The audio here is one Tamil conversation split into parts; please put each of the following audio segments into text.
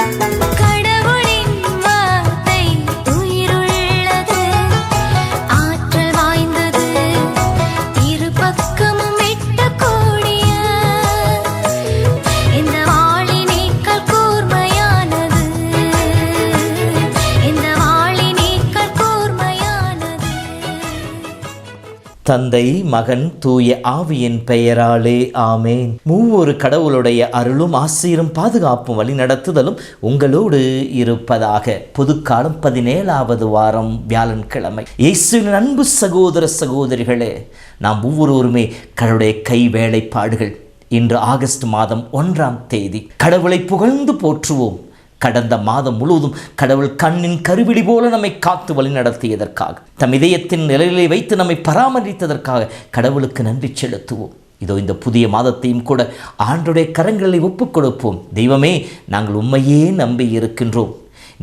Kar தந்தை மகன் தூய ஆவியின் பெயராலே ஆமேன். மூவொரு கடவுளுடைய அருளும் ஆசிரியரும் பாதுகாப்பும் வழி நடத்துதலும் உங்களோடு இருப்பதாக. புதுக்காலம் பதினேழாவது வாரம் வியாழன்கிழமை. இயேசுவின் அன்பு சகோதர சகோதரிகளே நாம் ஒவ்வொருவருமே கடவுளுடைய கை வேலைப்பாடுகள் இன்று ஆகஸ்ட் மாதம் ஒன்றாம் தேதி. கடவுளை புகழ்ந்து போற்றுவோம். கடந்த மாதம் முழுவதும் கடவுள் கண்ணின் கருவிழி போல நம்மை காத்து வழி நடத்தியதற்காக தம் இதயத்தின் நிலையிலே வைத்து நம்மை பராமரித்ததற்காக கடவுளுக்கு நன்றி செலுத்துவோம். இதோ இந்த புதிய மாதத்தையும் கூட ஆண்டுடைய கரங்களை ஒப்புக் கொடுப்போம் தெய்வமே நாங்கள் உண்மையே நம்பி இருக்கின்றோம்.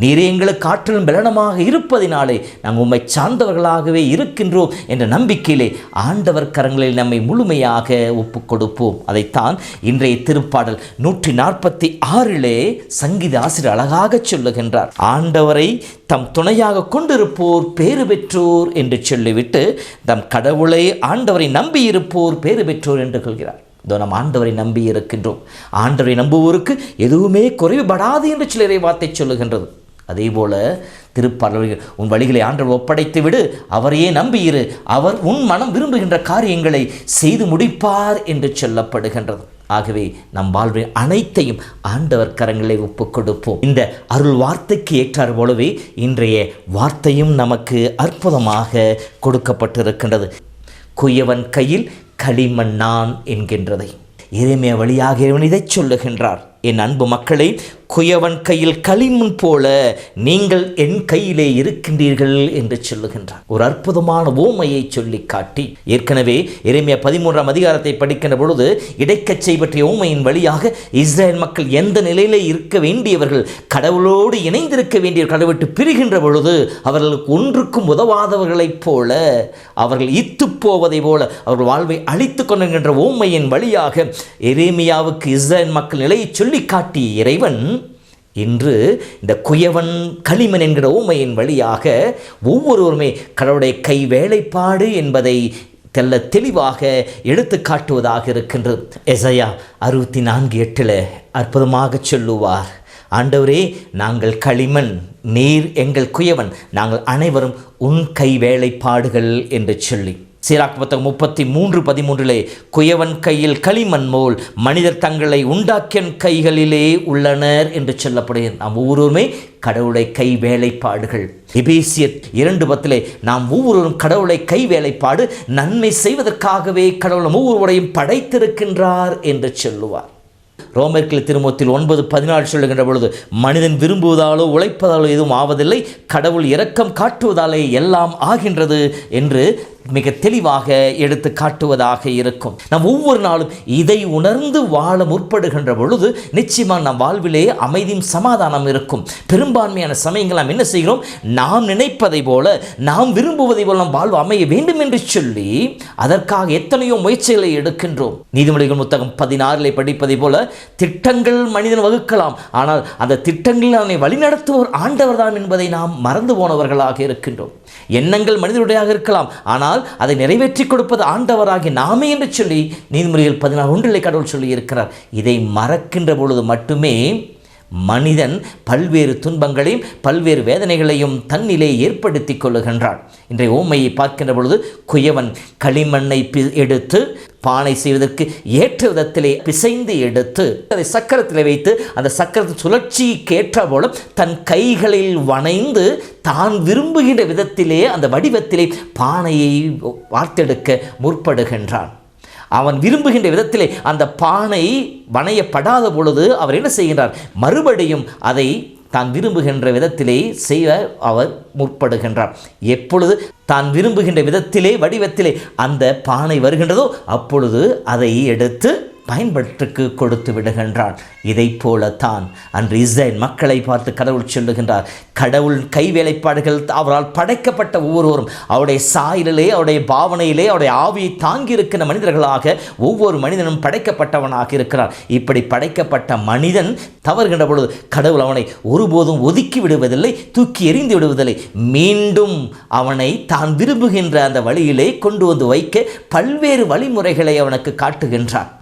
நீரே எங்களுக்கு ஆற்றலும் பலனமாக இருப்பதினாலே நாங்கள் உம்மை சார்ந்தவர்களாகவே இருக்கின்றோம் என்ற நம்பிக்கையிலே ஆண்டவர் கரங்களில் நம்மை முழுமையாக ஒப்புக் கொடுப்போம் அதைத்தான் இன்றைய திருப்பாடல் நூற்றி நாற்பத்தி ஆறிலே சங்கீத ஆசிரியர் அழகாக சொல்லுகின்றார். ஆண்டவரை தம் துணையாக கொண்டிருப்போர் பேறு பெற்றோர் என்று சொல்லிவிட்டு தம் கடவுளை ஆண்டவரை நம்பியிருப்போர் பேறு பெற்றோர் என்று கொள்கிறார் இதோ நம் ஆண்டவரை நம்பி இருக்கின்றோம் ஆண்டவரை நம்புவோருக்கு எதுவுமே குறைவுபடாது என்று சிலரை வார்த்தை சொல்லுகின்றது. அதே போல திருப்பாடல்கள் உன் வழிகளை ஆண்டவர் ஒப்படைத்து விடு அவரையே நம்பியிரு அவர் உன் மனம் விரும்புகின்ற காரியங்களை செய்து முடிப்பார் என்று சொல்லப்படுகின்றது. ஆகவே நம் வாழ்வில் அனைத்தையும் ஆண்டவர் கரங்களை ஒப்பு கொடுப்போம் இந்த அருள் வார்த்தைக்கு ஏற்றார் போலவே இன்றைய வார்த்தையும் நமக்கு அற்புதமாக கொடுக்கப்பட்டிருக்கின்றது. குயவன் கையில் களிமண் நான் என்கின்றதை. இறைமைய வழியாக இறைவன் இதைச் சொல்லுகின்றார். என் அன்பு மக்களே குயவன் கையில் களிமண் போல நீங்கள் என் கையிலே இருக்கின்றீர்கள் என்று சொல்லுகின்றார் ஒரு அற்புதமான ஓமையை சொல்லி காட்டி ஏற்கனவே இறைமைய பதிமூன்றாம் அதிகாரத்தை படிக்கின்ற பொழுது இடைக்கச்சை பற்றிய ஓமையின் வழியாக இஸ்ரேல் மக்கள் எந்த நிலையிலே இருக்க வேண்டியவர்கள் கடவுளோடு இணைந்திருக்க வேண்டிய கடவுட்டு பிரிகின்ற பொழுது அவர்களுக்கு ஒன்றுக்கும் உதவாதவர்களைப் போல அவர்கள் இத்து போவதை போல அவர்கள் வாழ்வை அழித்து கொண்டிருக்கின்ற ஓமையின் வழியாக எரேமியாவுக்கு இஸ்ரேல் மக்கள் நிலையை சொல்லி காட்டிய இறைவன் இன்று இந்த குயவன் களிமன் என்கிற ஊமையின் வழியாக ஒவ்வொருவருமே கடவுளுடைய கை வேலைப்பாடு என்பதை தெல்ல தெளிவாக எடுத்து காட்டுவதாக இருக்கின்றது. எசையா அறுபத்தி நான்கு எட்டில் அற்புதமாக சொல்லுவார். ஆண்டவரே நாங்கள் களிமண் நீர் எங்கள் குயவன் நாங்கள் அனைவரும் உன் கை வேலைப்பாடுகள் என்று சொல்லி. சீராக் புத்தகம் முப்பத்தி மூன்று பதிமூன்றிலே குயவன் கையில் களிமண் போல் மனிதர் தங்களை உண்டாக்கியன் கைகளிலே உள்ளனர் என்று சொல்லப்படுகிறது. நாம் ஒவ்வொருவருமே கடவுளை கை வேலைப்பாடுகள். எபேசியர் இரண்டு பத்திலே நாம் ஒவ்வொருவரும் கடவுளை கை வேலைப்பாடு நன்மை செய்வதற்காகவே கடவுள் ஒவ்வொருவரையும் படைத்திருக்கின்றார் என்று சொல்லுவார். ரோமர்கள் திருமத்தில் ஒன்பது பதினாறு சொல்லுகின்ற பொழுது மனிதன் விரும்புவதாலோ உழைப்பதாலோ எதுவும் ஆவதில்லை கடவுள் இரக்கம் காட்டுவதாலே எல்லாம் ஆகின்றது என்று மிக தெளிவாக எடுத்து காட்டுவதாக இருக்கும். நாம் ஒவ்வொரு நாளும் இதை உணர்ந்து வாழ முற்படுகின்ற பொழுது நிச்சயமாக நம் வாழ்விலே அமைதியும் சமாதானம் இருக்கும். பெரும்பான்மையான சமயங்கள் நாம் என்ன செய்கிறோம்? நாம் நினைப்பதை போல நாம் விரும்புவதை போல நம் வாழ்வு அமைய வேண்டும் என்று சொல்லி அதற்காக எத்தனையோ முயற்சிகளை எடுக்கின்றோம். நீதிமொழிகள் புத்தகம் பதினாறிலே படிப்பதை போல திட்டங்கள் மனிதன் வகுக்கலாம். ஆனால் அந்த திட்டங்களில் அவனை வழிநடத்துவோர் ஆண்டவர்தான் என்பதை நாம் மறந்து போனவர்களாக இருக்கின்றோம். எண்ணங்கள் மனிதனுடையாக இருக்கலாம். ஆனால் அதை நிறைவேற்றி கொடுப்பது ஆண்டவராகி நாமே என்று சொல்லி நீதிமொழிகள் பதினாறு ஒன்றிலே கடவுள் சொல்லி இருக்கிறார் இதை மறக்கின்ற பொழுது மட்டுமே மனிதன் பல்வேறு துன்பங்களையும் பல்வேறு வேதனைகளையும் தன்னிலே ஏற்படுத்தி கொள்ளுகின்றான். இன்றைய ஓமையை பார்க்கின்ற பொழுது குயவன் களிமண்ணை பி- எடுத்து பானை செய்வதற்கு ஏற்ற விதத்திலே பிசைந்து எடுத்து அதை சக்கரத்தில் வைத்து அந்த சக்கரத்தின் சுழற்சிக்கு ஏற்ற போல தன் கைகளில் வணைந்து தான் விரும்புகின்ற விதத்திலே அந்த வடிவத்திலே பானையை வார்த்தெடுக்க முற்படுகின்றான். அவன் விரும்புகின்ற விதத்திலே அந்த பானை வணையப்படாத பொழுது அவர் என்ன செய்கின்றார்? மறுபடியும் அதை தான் விரும்புகின்ற விதத்திலே செய்ய அவர் முற்படுகின்றார். எப்பொழுது தான் விரும்புகின்ற விதத்திலே வடிவத்திலே அந்த பானை வருகின்றதோ அப்பொழுது அதை எடுத்து பயன்பட்டுக்கு கொடுத்து விடுகின்றான். இதைப் போலத்தான் அன்று இஸ்ரேல் மக்களை பார்த்து கடவுள் சொல்லுகின்றார். கடவுள் கைவேலைப்பாடுகள் அவரால் படைக்கப்பட்ட ஒவ்வொருவரும் அவருடைய சாயலிலே அவருடைய பாவனையிலே அவருடைய ஆவியை தாங்கி மனிதர்களாக ஒவ்வொரு மனிதனும் படைக்கப்பட்டவனாக இருக்கிறார். இப்படி படைக்கப்பட்ட மனிதன் தவறுகின்ற பொழுது கடவுள் அவனை ஒருபோதும் ஒதுக்கி விடுவதில்லை தூக்கி எறிந்து விடுவதில்லை. மீண்டும் அவனை தான் விரும்புகின்ற அந்த வழியிலே கொண்டு வந்து வைக்க பல்வேறு வழிமுறைகளை அவனுக்கு காட்டுகின்றார்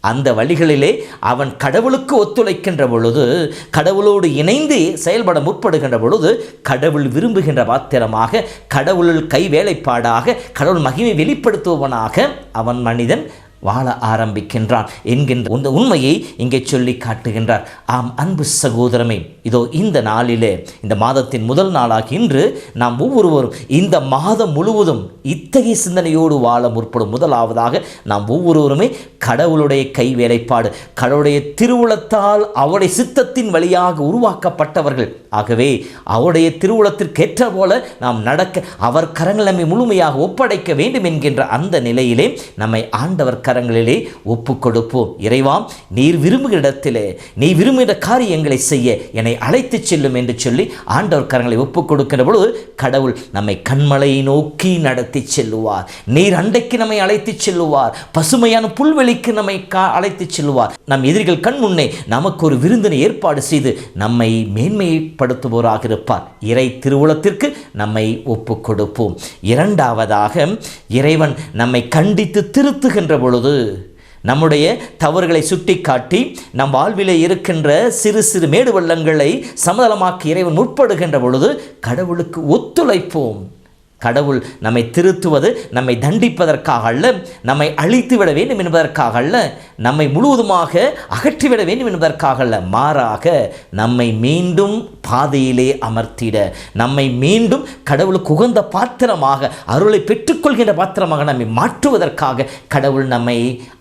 அந்த வழிகளிலே அவன் கடவுளுக்கு ஒத்துழைக்கின்ற பொழுது கடவுளோடு இணைந்து செயல்பட முற்படுகின்ற பொழுது கடவுள் விரும்புகின்ற பாத்திரமாக கடவுள் கை வேலைப்பாடாக கடவுள் மகிமை வெளிப்படுத்துபவனாக அவன் மனிதன் வாழ ஆரம்பிக்கின்றான் என்கின்ற இந்த உண்மையை இங்கே சொல்லி காட்டுகின்றார். ஆம் அன்பு சகோதரமே இதோ இந்த நாளிலே இந்த மாதத்தின் முதல் நாளாக இன்று நாம் ஒவ்வொருவரும் இந்த மாதம் முழுவதும் இத்தகைய சிந்தனையோடு வாழ முற்படும். முதலாவதாக நாம் ஒவ்வொருவருமே கடவுளுடைய கை வேலைப்பாடு கடவுளுடைய திருவுளத்தால் அவருடைய சித்தத்தின் வழியாக உருவாக்கப்பட்டவர்கள். ஆகவே அவருடைய திருவுளத்திற்கேற்ற போல நாம் நடக்க அவர் கரங்கள் நம்மை முழுமையாக ஒப்படைக்க வேண்டும் என்கின்ற அந்த நிலையிலே நம்மை ஆண்டவர் கரங்களிலே ஒப்பு கொடுப்போம் இறைவாம் நீர் விரும்புகிற இடத்திலே நீ விரும்புகிற காரியங்களை செய்ய என்னை அழைத்து செல்லும் என்று சொல்லி ஆண்டவர் கரங்களை ஒப்பு கொடுக்கிற பொழுது கடவுள் நம்மை கண்மலையை நோக்கி நடத்தி செல்லுவார். நீர் அண்டைக்கு நம்மை அழைத்து செல்லுவார். பசுமையான புல்வெளிக்கு நம்மை கா அழைத்துச் செல்லுவார். நம் எதிரிகள் கண் முன்னே நமக்கு ஒரு விருந்தினை ஏற்பாடு செய்து நம்மை மேன்மைப்படுத்துவோராக இருப்பார். இறை திருவுளத்திற்கு நம்மை ஒப்பு கொடுப்போம் இரண்டாவதாக இறைவன் நம்மை கண்டித்து திருத்துகின்ற பொழுது நம்முடைய தவறுகளை சுட்டிக்காட்டி நம் வாழ்விலே இருக்கின்ற சிறு சிறு மேடு வெள்ளங்களை சமதளமாக்கி இறைவன் முற்படுகின்ற பொழுது கடவுளுக்கு ஒத்துழைப்போம். கடவுள் நம்மை திருத்துவது நம்மை தண்டிப்பதற்காக அல்ல நம்மை அழித்து விட வேண்டும் என்பதற்காக அல்ல நம்மை முழுவதுமாக அகற்றிவிட வேண்டும் என்பதற்காக அல்ல. மாறாக நம்மை மீண்டும் பாதையிலே அமர்த்திட நம்மை மீண்டும் கடவுளுக்கு உகந்த பாத்திரமாக அருளை பெற்றுக்கொள்கின்ற பாத்திரமாக நம்மை மாற்றுவதற்காக கடவுள் நம்மை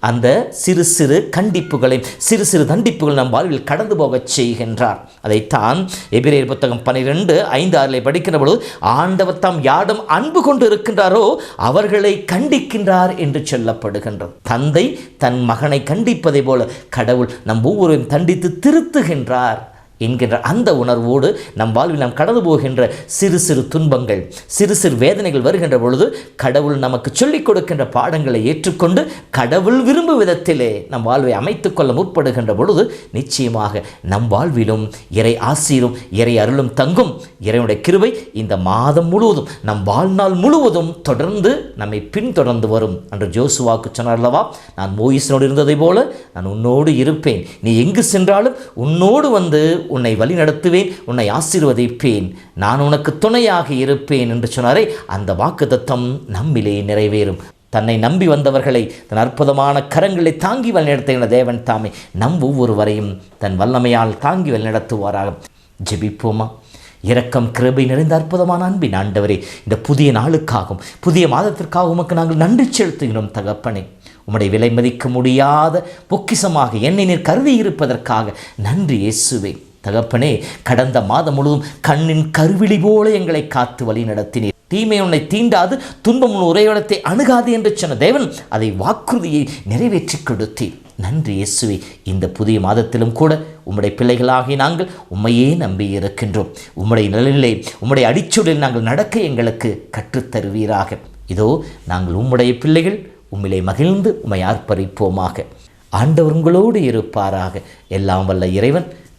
அந்த சிறு சிறு கண்டிப்புகளை சிறு சிறு தண்டிப்புகள் நம் வாழ்வில் கடந்து போகச் செய்கின்றார். அதைத்தான் எபிரேர் புத்தகம் பன்னிரெண்டு ஐந்து ஆறிலே படிக்கின்ற பொழுது ஆண்டவர் தாம் யாடும் அன்பு கொண்டு இருக்கின்றாரோ அவர்களை கண்டிக்கின்றார் என்று சொல்லப்படுகின்றது. தந்தை தன் மகனை கண்டிப்பதை போல கடவுள் நம் ஒவ்வொருவரையும் தண்டித்து திருத்துகின்றார். என்கின்ற அந்த உணர்வோடு நம் வாழ்வில் நாம் கடந்து போகின்ற சிறு சிறு துன்பங்கள் சிறு சிறு வேதனைகள் வருகின்ற பொழுது கடவுள் நமக்கு சொல்லிக் கொடுக்கின்ற பாடங்களை ஏற்றுக்கொண்டு கடவுள் விரும்பும் விதத்திலே நம் வாழ்வை அமைத்துக் கொள்ள முற்படுகின்ற பொழுது நிச்சயமாக நம் வாழ்விலும் இறை ஆசீரும் இறை அருளும் தங்கும். இறைவனுடைய கிருவை இந்த மாதம் முழுவதும் நம் வாழ்நாள் முழுவதும் தொடர்ந்து நம்மை பின்தொடர்ந்து வரும். என்று ஜோசுவாக்கு சொன்னார் அல்லவா நான் மோயிசனோடு இருந்ததை போல நான் உன்னோடு இருப்பேன். நீ எங்கு சென்றாலும் உன்னோடு வந்து உன்னை வழி நடத்துவேன் உன்னை ஆசீர்வதிப்பேன். நான் உனக்கு துணையாக இருப்பேன் என்று சொன்னாரே அந்த வாக்குத்தத்தம் நம்மிலே நிறைவேறும். தன்னை நம்பி வந்தவர்களை தன் அற்புதமான கரங்களை தாங்கி வழிநடத்துகிற தேவன் தாமே நம் ஒவ்வொருவரையும் தன் வல்லமையால் தாங்கி வழிநடத்துவாராக. ஜெபிப்போமா? இரக்கம் கிருபை நிறைந்த அற்புதமான அன்பின் ஆண்டவரே இந்த புதிய நாளுக்காகவும் புதிய மாதத்திற்காகவும் உமக்கு நாங்கள் நன்றி செலுத்துகிறோம் தகப்பனே. உம்முடைய விலை மதிக்க முடியாத பொக்கிசமாக என்னை நீர் கருதி இருப்பதற்காக நன்றி இயேசுவேன் தகப்பனே கடந்த மாதம் முழுவதும் கண்ணின் கருவிழி போல எங்களை காத்து வழி நடத்தினீர். தீமை உன்னை தீண்டாது துன்பம் உன் உரையோடத்தை அணுகாது என்று சொன்ன தேவன் அதை வாக்குறுதியை நிறைவேற்றி கொடுத்தீர். நன்றி இயேசுவே. இந்த புதிய மாதத்திலும் கூட உம்முடைய பிள்ளைகளாகி நாங்கள் உம்மையே நம்பி இருக்கின்றோம். உம்முடைய நிழலிலே உம்முடைய அடிச்சுடலில் நாங்கள் நடக்க எங்களுக்கு கற்றுத்தருவீராக. இதோ நாங்கள் உம்முடைய பிள்ளைகள் உம்மிலே மகிழ்ந்து உம்மை ஆர்ப்பரிப்போமாக. ஆண்டவர் உங்களோடு இருப்பாராக. எல்லாம் வல்ல இறைவன்